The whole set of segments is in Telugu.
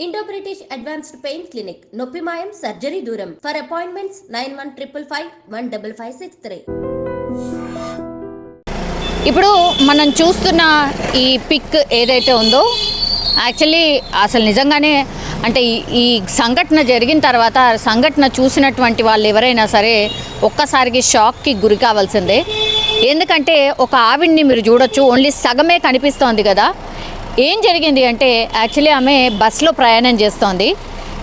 Indo British advanced pain clinic నొప్పి మాయం సర్జరీ దూరం for appointments nine one triple five one double five six three ఇప్పుడు మనం చూస్తున్న ఈ పిక్ ఏదైతే ఉందో యాక్చువల్లీ అసలు నిజంగానే అంటే ఈ- ఈ సంఘటన జరిగిన తర్వాత సంఘటన చూసినటువంటి వాళ్ళు ఎవరైనా సరే ఒక్కసారికి షాక్కి గురి కావాల్సిందే. ఎందుకంటే ఒక ఆవిడ్ని మీరు చూడొచ్చు ఓన్లీ సగమే కనిపిస్తోంది కదా. ఏం జరిగింది అంటే యాక్చువల్లీ ఆమె బస్సులో ప్రయాణం చేస్తోంది.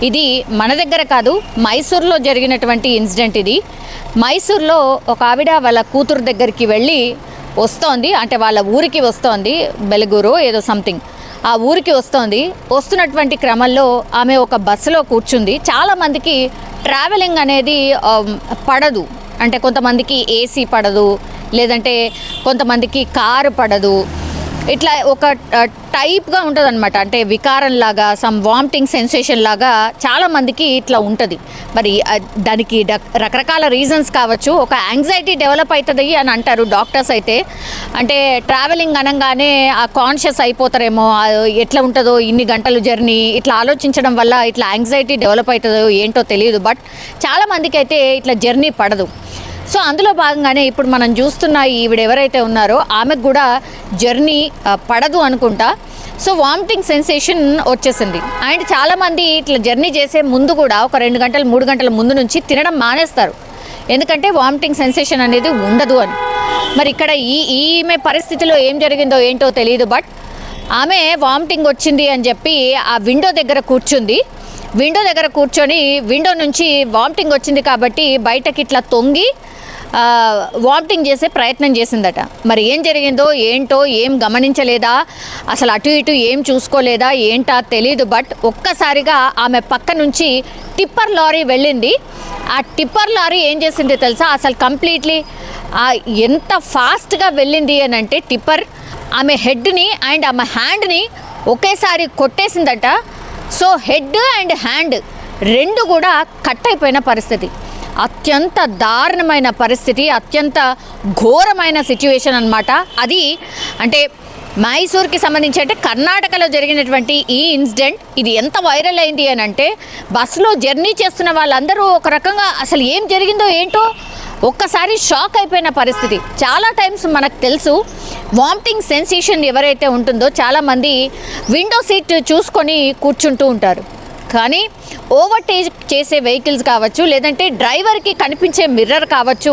ఇది మన దగ్గర కాదు మైసూర్లో జరిగినటువంటి ఇన్సిడెంట్ ఇది. మైసూర్లో ఒక ఆవిడ వాళ్ళ కూతురు దగ్గరికి వెళ్ళి వస్తోంది అంటే వాళ్ళ ఊరికి వస్తోంది బెలగూరు ఏదో సంథింగ్. ఆ ఊరికి వస్తోంది. వస్తున్నటువంటి క్రమంలో ఆమె ఒక బస్సులో కూర్చుంది. చాలామందికి ట్రావెలింగ్ అనేది పడదు. అంటే కొంతమందికి ఏసీ పడదు లేదంటే కొంతమందికి కారు పడదు. ఇట్లా ఒక టైప్గా ఉంటుంది అనమాట అంటే వికారం లాగా సమ్ వామిటింగ్ సెన్సేషన్ లాగా చాలామందికి ఇట్లా ఉంటుంది. మరి దానికి డ రకరకాల రీజన్స్ కావచ్చు. ఒక యాంగ్జైటీ డెవలప్ అవుతుంది అని అంటారు డాక్టర్స్ అయితే. అంటే ట్రావెలింగ్ అనగానే ఆ కాన్షియస్ అయిపోతారేమో ఎట్లా ఉంటుందో ఇన్ని గంటలు జర్నీ ఇట్లా ఆలోచించడం వల్ల ఇట్లా యాంగ్జైటీ డెవలప్ అవుతుందో ఏంటో తెలియదు. బట్ చాలామందికి అయితే ఇట్లా జర్నీ పడదు. సో అందులో భాగంగానే ఇప్పుడు మనం చూస్తున్న ఈవిడ ఎవరైతే ఉన్నారో ఆమెకు కూడా జర్నీ పడదు అనుకుంటా. సో వామిటింగ్ సెన్సేషన్ వచ్చేసింది. అండ్ చాలామంది ఇట్లా జర్నీ చేసే ముందు కూడా ఒక రెండు గంటలు మూడు గంటల ముందు నుంచి తినడం మానేస్తారు. ఎందుకంటే వామిటింగ్ సెన్సేషన్ అనేది ఉండదు అని. మరి ఇక్కడ ఈ ఈమె పరిస్థితిలో ఏం జరిగిందో ఏంటో తెలియదు బట్ ఆమె వామిటింగ్ వచ్చింది అని చెప్పి ఆ విండో దగ్గర కూర్చుంది. విండో దగ్గర కూర్చొని విండో నుంచి వామిటింగ్ వచ్చింది కాబట్టి బయటకి ఇట్లా తొంగి వామిటింగ్ చేసే ప్రయత్నం చేసిందట. మరి ఏం జరిగిందో ఏంటో ఏం గమనించలేదా? అసలు అటు ఇటు ఏం చూసుకోలేదా? ఏంటా తెలీదు. బట్ ఒక్కసారిగా ఆమె పక్క నుంచి టిప్పర్ లారీ వెళ్ళింది. ఆ టిప్పర్ లారీ ఏం చేసింది తెలుసా? అసలు కంప్లీట్లీ ఎంత ఫాస్ట్గా వెళ్ళింది అని అంటే టిప్పర్ ఆమె హెడ్ని అండ్ ఆమె హ్యాండ్ని ఒకేసారి కొట్టేసిందట. సో హెడ్ అండ్ హ్యాండ్ రెండు కూడా కట్ అయిపోయిన పరిస్థితి. అత్యంత దారుణమైన పరిస్థితి అత్యంత ఘోరమైన సిచ్యువేషన్ అనమాట అది అంటే మైసూర్కి సంబంధించి అంటే కర్ణాటకలో జరిగినటువంటి ఈ ఇన్సిడెంట్ ఇది ఎంత వైరల్ అయింది అని అంటే బస్సులో జర్నీ చేస్తున్న వాళ్ళందరూ ఒక రకంగా అసలు ఏం జరిగిందో ఏంటో ఒక్కసారి షాక్ అయిపోయిన పరిస్థితి. చాలా టైమ్స్ మనకు తెలుసు వామిటింగ్ సెన్సేషన్ ఎవరైతే ఉంటుందో చాలామంది విండో సీట్ చూసుకొని కూర్చుంటూ ఉంటారు. కానీ ఓవర్టేజ్ చేసే వెహికల్స్ కావచ్చు లేదంటే డ్రైవర్కి కనిపించే మిర్రర్ కావచ్చు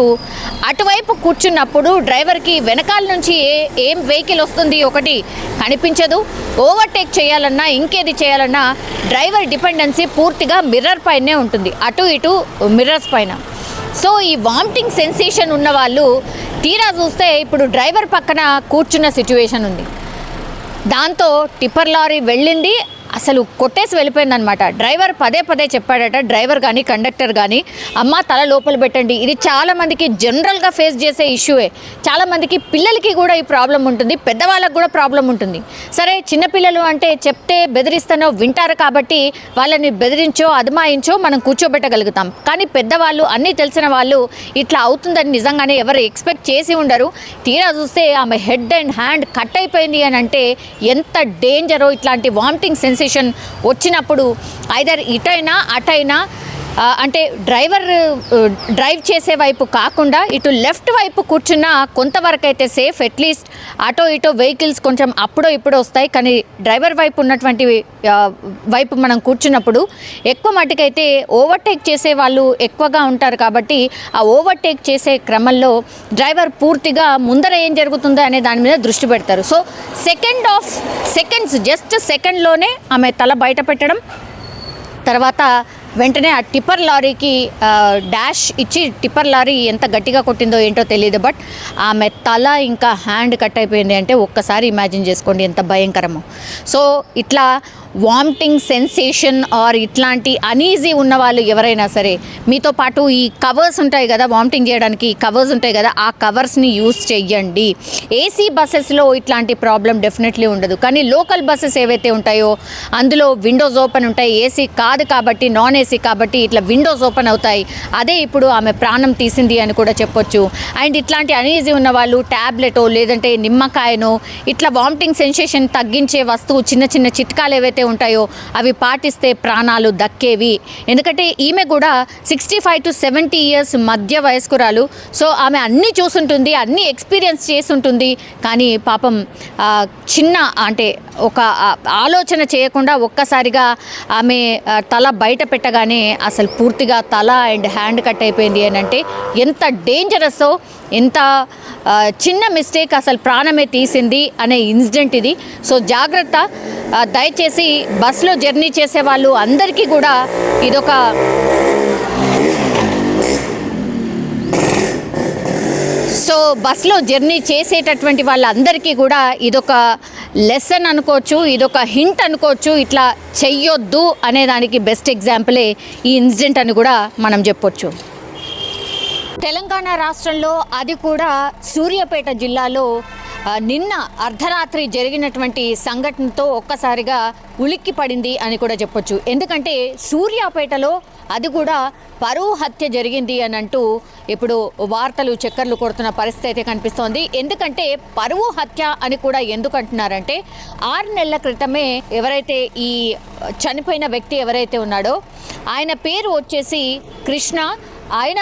అటువైపు కూర్చున్నప్పుడు డ్రైవర్కి వెనకాల నుంచి ఏ ఏం వెహికల్ వస్తుంది ఒకటి కనిపించదు. ఓవర్టేక్ చేయాలన్నా ఇంకేది చేయాలన్నా డ్రైవర్ డిపెండెన్సీ పూర్తిగా మిర్రర్ పైనే ఉంటుంది అటు ఇటు మిర్రర్స్ పైన. సో ఈ వామిటింగ్ సెన్సేషన్ ఉన్న వాళ్ళు తీరా చూస్తే ఇప్పుడు డ్రైవర్ పక్కన కూర్చున్న సిచ్యువేషన్ ఉంది. దాంతో టిప్పర్ లారీ వెళ్ళింది అసలు కొట్టేసి వెళ్ళిపోయిందనమాట డ్రైవర్ పదే పదే చెప్పాడట డ్రైవర్ కానీ కండక్టర్ కానీ అమ్మ తల లోపల పెట్టండి. ఇది చాలామందికి జనరల్గా ఫేస్ చేసే ఇష్యూయే చాలామందికి పిల్లలకి కూడా ఈ ప్రాబ్లం ఉంటుంది పెద్దవాళ్ళకి కూడా ప్రాబ్లం ఉంటుంది. సరే చిన్నపిల్లలు అంటే చెప్తే బెదిరిస్తానో వింటారు కాబట్టి వాళ్ళని బెదిరించో అదమాయించో మనం కూర్చోబెట్టగలుగుతాం. కానీ పెద్దవాళ్ళు అన్నీ తెలిసిన వాళ్ళు ఇట్లా అవుతుందని నిజంగానే ఎవరు ఎక్స్పెక్ట్ చేసి ఉండరు. తీరా చూస్తే ఆమె హెడ్ అండ్ హ్యాండ్ కట్ అయిపోయింది అని అంటే ఎంత డేంజరో ఇట్లాంటి వామిటింగ్ సెన్సేషన్ వచ్చినప్పుడు ఐదర్ ఇటైనా అటైనా అంటే డ్రైవర్ డ్రైవ్ చేసే వైపు కాకుండా ఇటు లెఫ్ట్ వైపు కూర్చున్న కొంతవరకు అయితే సేఫ్ అట్లీస్ట్ అటో ఇటో వెహికల్స్ కొంచెం అప్పుడో ఇప్పుడో వస్తాయి. కానీ డ్రైవర్ వైపు ఉన్నటువంటి వైపు మనం కూర్చున్నప్పుడు ఎక్కువ మటుకైతే ఓవర్టేక్ చేసే వాళ్ళు ఎక్కువగా ఉంటారు కాబట్టి ఆ ఓవర్టేక్ చేసే క్రమంలో డ్రైవర్ పూర్తిగా ముందర ఏం జరుగుతుందో అనే దాని మీద దృష్టి పెడతారు. So second of seconds just సెకండ్లోనే ఆమె తల బయట పెట్టడం. తర్వాత వెంటనే ఆ టిప్పర్ లారీకి డాష్ ఇచ్చి టిప్పర్ లారీ ఎంత గట్టిగా కొట్టిందో ఏంటో తెలియదు బట్ ఆమె తల ఇంకా హ్యాండ్ కట్ అయిపోయింది అంటే ఒక్కసారి ఇమాజిన్ చేసుకోండి ఎంత భయంకరమో. సో ఇట్లా వామిటింగ్ సెన్సేషన్ ఆర్ ఇట్లాంటి అనీజీ ఉన్న వాళ్ళు ఎవరైనా సరే మీతో పాటు ఈ కవర్స్ ఉంటాయి కదా వామిటింగ్ చేయడానికి కవర్స్ ఉంటాయి కదా ఆ కవర్స్ని యూస్ చెయ్యండి. ఏసీ బస్సెస్లో ఇట్లాంటి ప్రాబ్లం డెఫినెట్లీ ఉండదు. కానీ లోకల్ బస్సెస్ ఏవైతే ఉంటాయో అందులో విండోస్ ఓపెన్ ఉంటాయి. ఏసీ కాదు కాబట్టి నాన్ ఏసీ కాబట్టి ఇట్లా విండోస్ ఓపెన్ అవుతాయి. అదే ఇప్పుడు ఆమె ప్రాణం తీసింది అని కూడా చెప్పొచ్చు. అండ్ ఇట్లాంటి అనీజీ ఉన్న వాళ్ళు ట్యాబ్లెటో లేదంటే నిమ్మకాయనో ఇట్లా వామిటింగ్ సెన్సేషన్ తగ్గించే వస్తువు చిన్న చిన్న చిట్కాలు ఏవైతే ఏవైతే ఉంటాయో అవి పాటిస్తే ప్రాణాలు దక్కేవి. ఎందుకంటే ఈమె కూడా sixty five to seventy years మధ్య వయస్కురాలు. సో ఆమె అన్నీ చూసుంటుంది అన్నీ ఎక్స్పీరియన్స్ చేసుంటుంది కానీ పాపం చిన్న అంటే ఒక ఆలోచన చేయకుండా ఒక్కసారిగా ఆమె తల బయట పెట్టగానే అసలు పూర్తిగా తల అండ్ హ్యాండ్ కట్ అయిపోయింది అని అంటే ఎంత డేంజరస్సో ఎంత చిన్న మిస్టేక్ అసలు ప్రాణమే తీసింది అనే ఇన్సిడెంట్ ఇది. సో జాగ్రత్త దయచేసి బస్సులో జర్నీ చేసే వాళ్ళు అందరికీ కూడా ఇదొక సో బస్సులో జర్నీ చేసేటటువంటి వాళ్ళందరికీ కూడా ఇదొక లెసన్ అనుకోవచ్చు ఇదొక హింట్ అనుకోవచ్చు ఇట్లా చెయ్యొద్దు అనే దానికి బెస్ట్ ఎగ్జాంపులే ఈ ఇన్సిడెంట్ అని కూడా మనం చెప్పొచ్చు. తెలంగాణ రాష్ట్రంలో అది కూడా సూర్యాపేట జిల్లాలో నిన్న అర్ధరాత్రి జరిగినటువంటి సంఘటనతో ఒక్కసారిగా ఉలిక్కి పడింది అని కూడా చెప్పొచ్చు. ఎందుకంటే సూర్యాపేటలో అది కూడా పరువు హత్య జరిగింది అని అంటూ ఇప్పుడు వార్తలు చక్కర్లు కొడుతున్న పరిస్థితి అయితే కనిపిస్తోంది. ఎందుకంటే పరువు హత్య అని కూడా ఎందుకు అంటున్నారంటే ఆరు నెలల క్రితమే ఎవరైతే ఈ చనిపోయిన వ్యక్తి ఎవరైతే ఉన్నాడో ఆయన పేరు వచ్చేసి కృష్ణ. ఆయన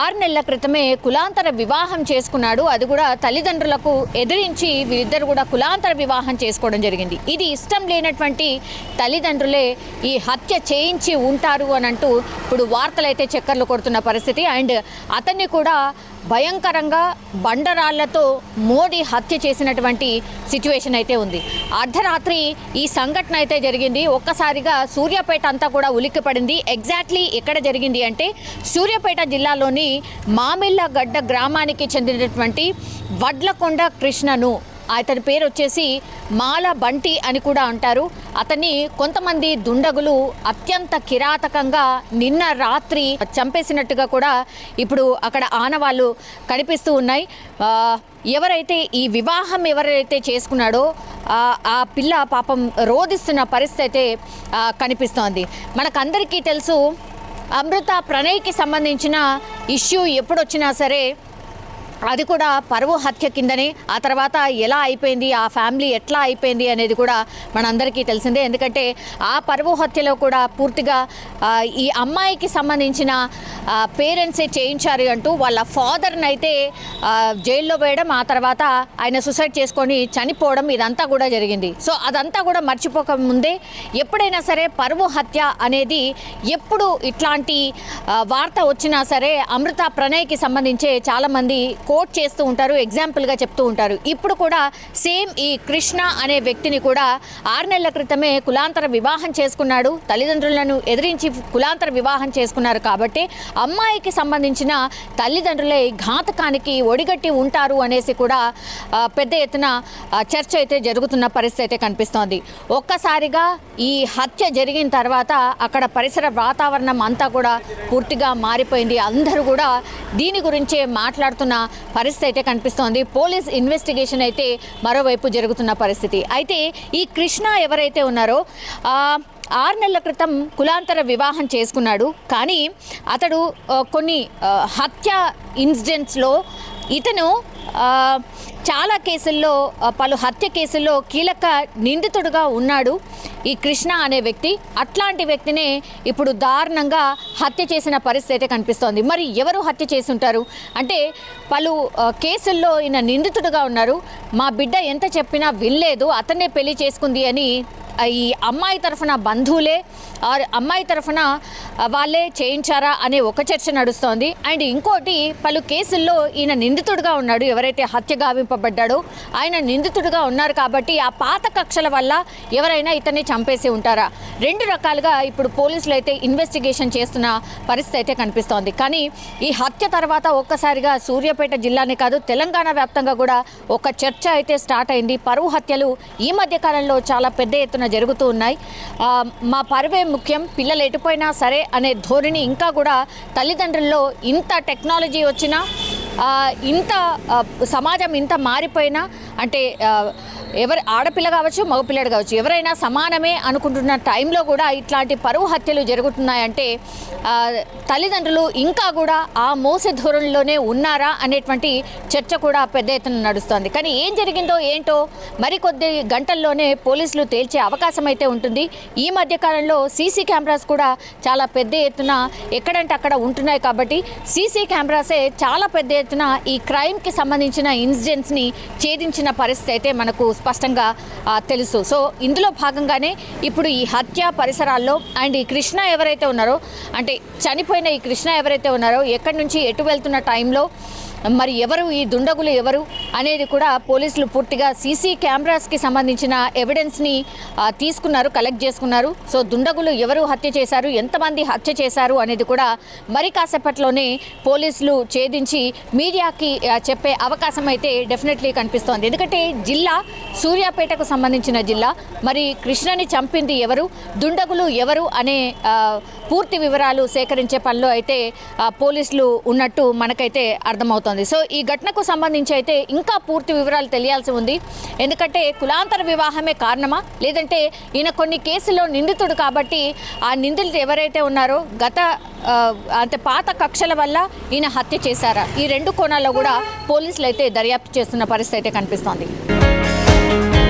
ఆరు నెలల క్రితమే కులాంతర వివాహం చేసుకున్నాడు. అది కూడా తల్లిదండ్రులకు ఎదిరించి వీరిద్దరు కూడా కులాంతర వివాహం చేసుకోవడం జరిగింది. ఇది ఇష్టం లేనటువంటి తల్లిదండ్రులే ఈ హత్య చేయించి ఉంటారు అని అంటూ ఇప్పుడు వార్తలు అయితే చక్కర్లు కొడుతున్న పరిస్థితి. అండ్ అతన్ని కూడా భయంకరంగా బండరాళ్ళతో మోడీ హత్య చేసినటువంటి సిచ్యువేషన్ అయితే ఉంది. అర్ధరాత్రి ఈ సంఘటన అయితే జరిగింది. ఒక్కసారిగా సూర్యాపేట అంతా కూడా ఉలిక్కిపడింది. ఎగ్జాక్ట్లీ ఎక్కడ జరిగింది అంటే సూర్యాపేట జిల్లాలోని మామిళ్ళగడ్డ గ్రామానికి చెందినటువంటి వడ్లకొండ కృష్ణను అతని పేరు వచ్చేసి మాల బంటి అని కూడా అంటారు. అతన్ని కొంతమంది దుండగులు అత్యంత కిరాతకంగా నిన్న రాత్రి చంపేసినట్టుగా కూడా ఇప్పుడు అక్కడ ఆనవాళ్ళు కనిపిస్తూ ఉన్నాయి. ఎవరైతే ఈ వివాహం ఎవరైతే చేసుకున్నాడో ఆ పిల్ల పాపం రోధిస్తున్న పరిస్థితి అయితే కనిపిస్తోంది. మనకందరికీ తెలుసు అమృత ప్రణయ్కి సంబంధించిన ఇష్యూ ఎప్పుడొచ్చినా సరే అది కూడా పరువు హత్య కిందనే. ఆ తర్వాత ఎలా అయిపోయింది ఆ ఫ్యామిలీ ఎట్లా అయిపోయింది అనేది కూడా మనందరికీ తెలిసిందే. ఎందుకంటే ఆ పరువు హత్యలో కూడా పూర్తిగా ఈ అమ్మాయికి సంబంధించిన పేరెంట్సే చేయించారు అంటూ వాళ్ళ ఫాదర్ని అయితే జైల్లో వేయడం ఆ తర్వాత ఆయన సూసైడ్ చేసుకొని చనిపోవడం ఇదంతా కూడా జరిగింది. సో అదంతా కూడా మర్చిపోక ముందే ఎప్పుడైనా సరే పరువు హత్య అనేది ఎప్పుడు ఇట్లాంటి వార్త వచ్చినా సరే అమృత ప్రణయ్కి సంబంధించే చాలామంది కోట్ చేస్తూ ఉంటారు ఎగ్జాంపుల్గా చెప్తూ ఉంటారు. ఇప్పుడు కూడా సేమ్ ఈ కృష్ణ అనే వ్యక్తిని కూడా ఆరు నెలల క్రితమే కులాంతర వివాహం చేసుకున్నాడు. తల్లిదండ్రులను ఎదిరించి కులాంతర వివాహం చేసుకున్నారు కాబట్టి అమ్మాయికి సంబంధించిన తల్లిదండ్రులే ఘాతకానికి ఒడిగట్టి ఉంటారు అనేసి కూడా పెద్ద ఎత్తున చర్చ అయితే జరుగుతున్న పరిస్థితి అయితే కనిపిస్తోంది. ఒక్కసారిగా ఈ హత్య జరిగిన తర్వాత అక్కడ పరిసర వాతావరణం అంతా కూడా పూర్తిగా మారిపోయింది. అందరూ కూడా దీని గురించే మాట్లాడుతున్న పరిస్థితి అయితే కనిపిస్తోంది. పోలీస్ ఇన్వెస్టిగేషన్ అయితే మరోవైపు జరుగుతున్న పరిస్థితి. అయితే ఈ కృష్ణ ఎవరైతే ఉన్నారో ఆరు నెలల క్రితం కులాంతర వివాహం చేసుకున్నాడు. కానీ అతడు కొన్ని హత్య ఇన్సిడెంట్స్లో ఇతను చాలా కేసుల్లో పలు హత్య కేసుల్లో కీలక నిందితుడుగా ఉన్నాడు ఈ కృష్ణ అనే వ్యక్తి. అట్లాంటి వ్యక్తినే ఇప్పుడు దారుణంగా హత్య చేసిన పరిస్థితి అయితే కనిపిస్తోంది. మరి ఎవరు హత్య చేసి ఉంటారు అంటే పలు కేసుల్లో ఈయన నిందితుడుగా ఉన్నారు. మా బిడ్డ ఎంత చెప్పినా వినలేదు అతనే పెళ్ళి చేసుకుంది అని ఈ అమ్మాయి తరఫున బంధువులే ఆర్ అమ్మాయి తరఫున వాళ్ళే చేయించారా అనే ఒక చర్చ నడుస్తోంది. అండ్ ఇంకోటి పలు కేసుల్లో ఈయన నిందితుడిగా ఉన్నాడు. ఎవరైతే హత్య గావింపబడ్డాడో ఆయన నిందితుడిగా ఉన్నారు కాబట్టి ఆ పాత కక్షల వల్ల ఎవరైనా ఇతన్ని చంపేసి ఉంటారా? రెండు రకాలుగా ఇప్పుడు పోలీసులు అయితే ఇన్వెస్టిగేషన్ చేస్తున్న పరిస్థితి అయితే కనిపిస్తోంది. కానీ ఈ హత్య తర్వాత ఒక్కసారిగా సూర్యాపేట జిల్లానే కాదు తెలంగాణ వ్యాప్తంగా కూడా ఒక చర్చ అయితే స్టార్ట్ అయింది. పరువు హత్యలు ఈ మధ్య కాలంలో చాలా పెద్ద ఎత్తున జరుగుతూ ఉన్నాయి. మా పరువే ముఖ్యం పిల్లలు ఎటుపోయినా సరే అనే ధోరణి ఇంకా కూడా తల్లిదండ్రుల్లో ఇంత టెక్నాలజీ వచ్చినా ఇంత సమాజం ఇంత మారిపోయినా అంటే ఎవరు ఆడపిల్ల కావచ్చు మగపిల్లడు కావచ్చు ఎవరైనా సమానమే అనుకుంటున్న టైంలో కూడా ఇట్లాంటి పరువు హత్యలు జరుగుతున్నాయంటే తల్లిదండ్రులు ఇంకా కూడా ఆ మోసే ధోరణిలోనే ఉన్నారా అనేటువంటి చర్చ కూడా పెద్ద ఎత్తున నడుస్తోంది. కానీ ఏం జరిగిందో ఏంటో మరికొద్ది గంటల్లోనే పోలీసులు తేల్చే అవకాశం అయితే ఉంటుంది. ఈ మధ్య కాలంలో సీసీ కెమెరాస్ కూడా చాలా పెద్ద ఎత్తున ఎక్కడంటే అక్కడ ఉంటున్నాయి కాబట్టి సీసీ కెమెరాసే చాలా పెద్ద ఎత్తున ఈ క్రైమ్కి సంబంధించిన ఇన్సిడెంట్స్ని ఛేదించిన పరిస్థితి అయితే మనకు స్పష్టంగా తెలుసు. సో ఇందులో భాగంగానే ఇప్పుడు ఈ హత్య పరిసరాల్లో అండ్ ఈ కృష్ణ ఎవరైతే ఉన్నారో అంటే చనిపోయిన ఈ కృష్ణ ఎవరైతే ఉన్నారో ఎక్కడి నుంచి ఎటు వెళ్తున్న టైంలో మరి ఎవరు ఈ దుండగులు ఎవరు అనేది కూడా పోలీసులు పూర్తిగా సీసీ కెమెరాస్కి సంబంధించిన ఎవిడెన్స్ని తీసుకున్నారు కలెక్ట్ చేసుకున్నారు. సో దుండగులు ఎవరు హత్య చేశారు ఎంతమంది హత్య చేశారు అనేది కూడా మరి కాసేపట్లోనే పోలీసులు ఛేదించి మీడియాకి చెప్పే అవకాశం అయితే డెఫినెట్లీ కనిపిస్తోంది. ఎందుకంటే జిల్లా సూర్యాపేటకు సంబంధించిన జిల్లా. మరి కృష్ణని చంపింది ఎవరు దుండగులు ఎవరు అనే పూర్తి వివరాలు సేకరించే పనిలో అయితే పోలీసులు ఉన్నట్టు మనకైతే అర్థమవుతుంది. సో ఈ ఘటనకు సంబంధించి అయితే ఇంకా పూర్తి వివరాలు తెలియాల్సి ఉంది. ఎందుకంటే కులాంతర వివాహమే కారణమా? లేదంటే ఈయన కొన్ని కేసుల్లో నిందితుడు కాబట్టి ఆ నిందితులు ఎవరైతే ఉన్నారో గత అంటే పాత కక్షల వల్ల ఈయన హత్య చేశారా? ఈ రెండు కోణాల్లో కూడా పోలీసులు అయితే దర్యాప్తు చేస్తున్న పరిస్థితి అయితే కనిపిస్తోంది.